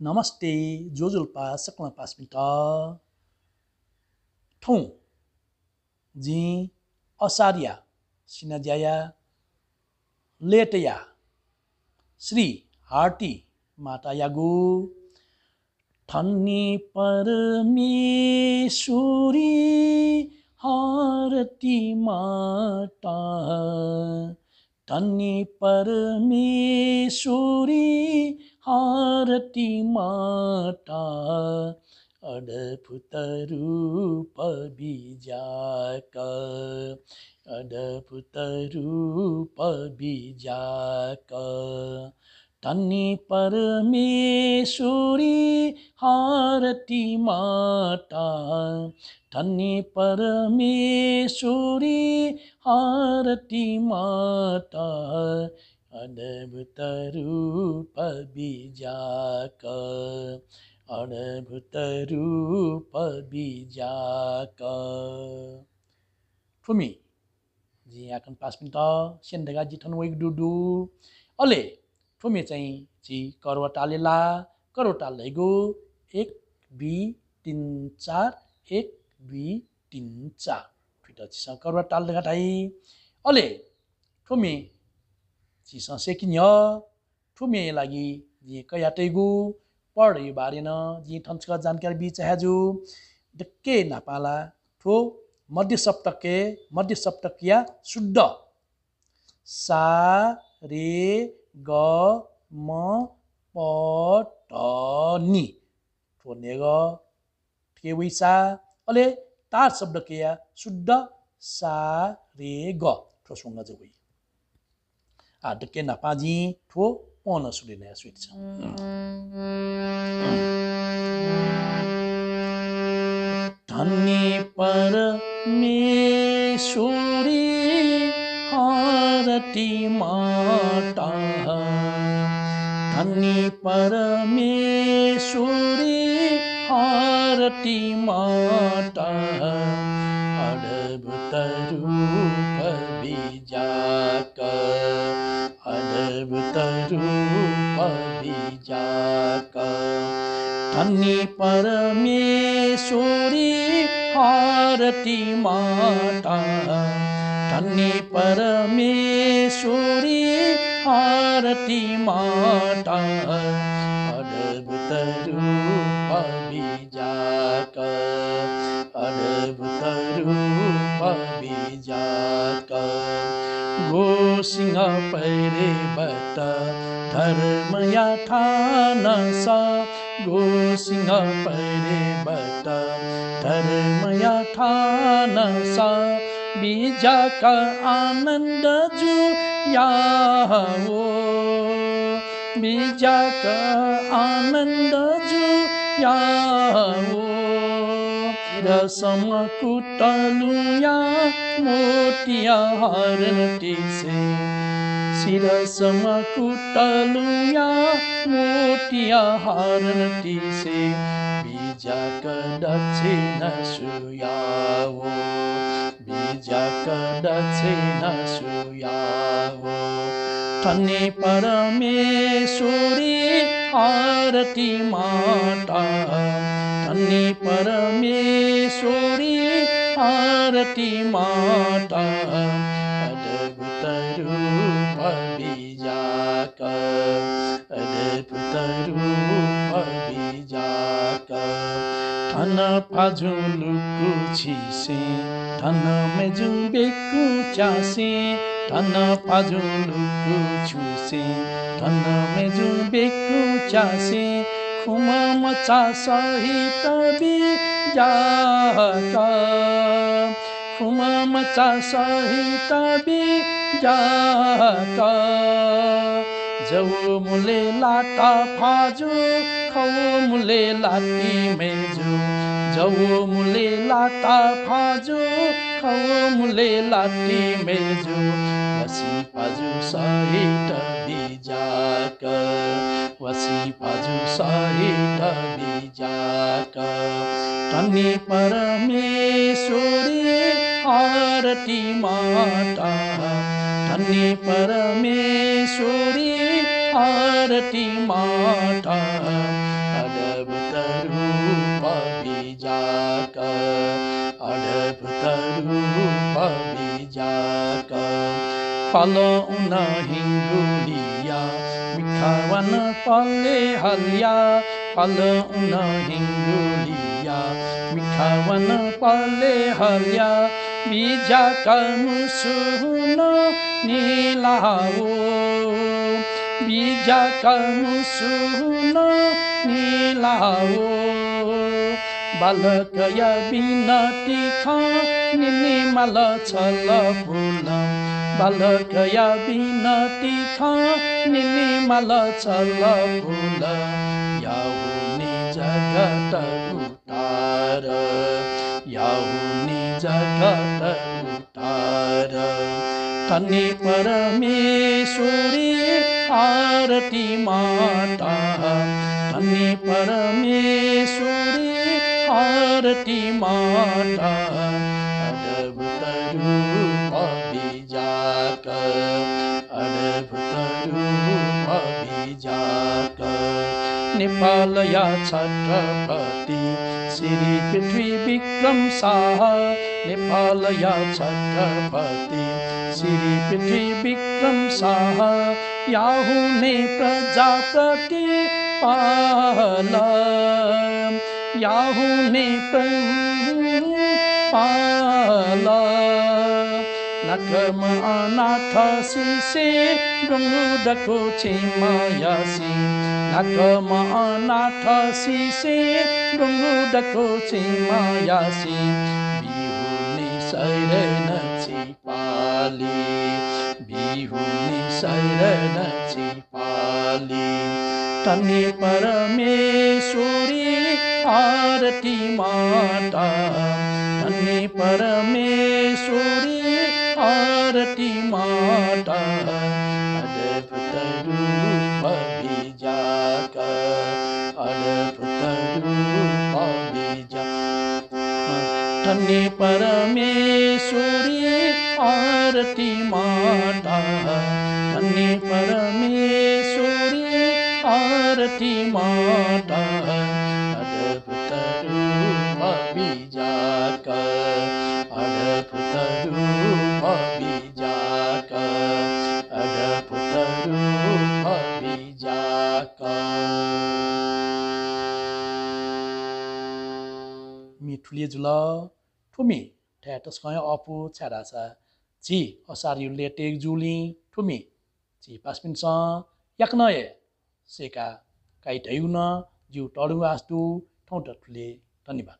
नमस्ते जोजुल्पा सकला पास्मिता ठौँ। जी असारिया सिनाज्याया लेटया श्री हार्टी माता यागु। ठन्नी परमेश्वरी हारती माता ठन्नी परमेश्वरी हारती माता अद्भुत रूप बिजाक अद्भुत रूप बिजाक धन्य परमेश्वरी हारती माता। धन्य परमेश्वरी हारती माता। अद्भुत रूप बिजाक अद्भुत रूप बिजाक फुमी जी akan pas minta sian daga jitan wai dudu ole फुमी चाहिँ जी करवटा ला करवटा लैगो एक दुई तिन चार। एक दुई तिन चार। फिटा चिसँग करवटा घटाइ अले फुमी चिसँग सेकिन्य फुमी लागि जी कया टैगु पढ यो बारेन जी ठन्चका जानकारी बि चाहेजु डक्के नापाला ठो मध्य सप्तके मध्य सप्तकिया शुद्ध सा रे ग म प ट नि ठोनेग ठेवैसा अले तार शब्द केया शुद्ध सा रे ग आ डके adike napaji tuo ona suri na switsa धन्य परमेश्वरी हारती माता धन्य परमेश्वरी हारती माता रूप परमेश्वरी हारती माता। धन्य परमेश्वरी हारती माता। अद्भुत रूप बिजाक अद्भुत रूप बिजाक गोसिंह पैरे बत धर्मया ठान सा गोसिंह पैरे बत। धर्मया ठान सा बिजाका आनन्द जुया हो। बिजाका आनन्द जुया हो। रसम कुटलुया मोटिया हरटिसे शिरसम कुटलुया मोटिया हरटिसे बिजाक दक्षिण सुयावो बिजाक दक्षिण सुयावो ठन्ने परमेश्वरी आरती माता ठन्ने परमेश्वरी आरती माता अद्भुत ठन पाजुलुकु छिसे ठन मेजुङ बेकु चासे ठन पाजुलुकु छुसे ठन मेजुङ बेकु चासे खुम मचा सहित बिजाका खुम मचा सहित बिजाका जौ मुले लाटा फाजु खौ मुले लाटी मेजु। जौ मुले लाटा फाजु खौ मुले लाटी मेजु। वसी फाजु सहित बिजाक वसी फाजु सहित बिजाक धन्य परमेश्वरी आरती माता धन्य परमेश्वरी आरती माता, अडब करु पवी जाका अडब करु पवी जाका पालो उना हिंगुलिया मिठावन पले हलिया। फल उना हिंगुलिया मिठावन पले हलिया। बीजा का नीला हो बिजाका मुसुन निलाओ बालकया बिनती खा निनिमल छल फुल याहुनी जगत तनि परमेश्वरी ಭಾರತಿ ಮಾತಾ ತನ್ನಿ ಪರಮೇಶ್ವರಿ ಭಾರತಿ ಮಾತಾ ಅಡಭುತ ರೂಪ ಬಿಜಾಕ ಅಡಭುತ नेपालया छत्रपति। श्री पृथ्वी विक्रम शाह नेपालया छत्रपति। श्री पृथ्वी विक्रम शाह याहुने प्रजापति पाल याहुने पाल नकम अनाथ सिसे डुङ्गुडको छिमायासी। नकम अनाथ सिसे डुङ्गुडको छिमायासी बिहुने सैरन छिपाली बिहुने सैरन छिपाली तनि परमेश्वरी आरती माता तनि परमेश्वरी तनि परमेश्वरी आरती माता तनि परमेश्वरी आरती माता अद्भुत रूप बिजाक अद्भुत रूप बिजाक अद्भुत रूप बिजाक mi thulia ठुमी ठ्याट खु छ्या छ झी असारू लेटेक जुली ठुमी। झी पासपिन स्याक्नए सेका काहीँ ठाउँ न जिउ टु आस्तु ठाउँ ठुले धन्यवाद।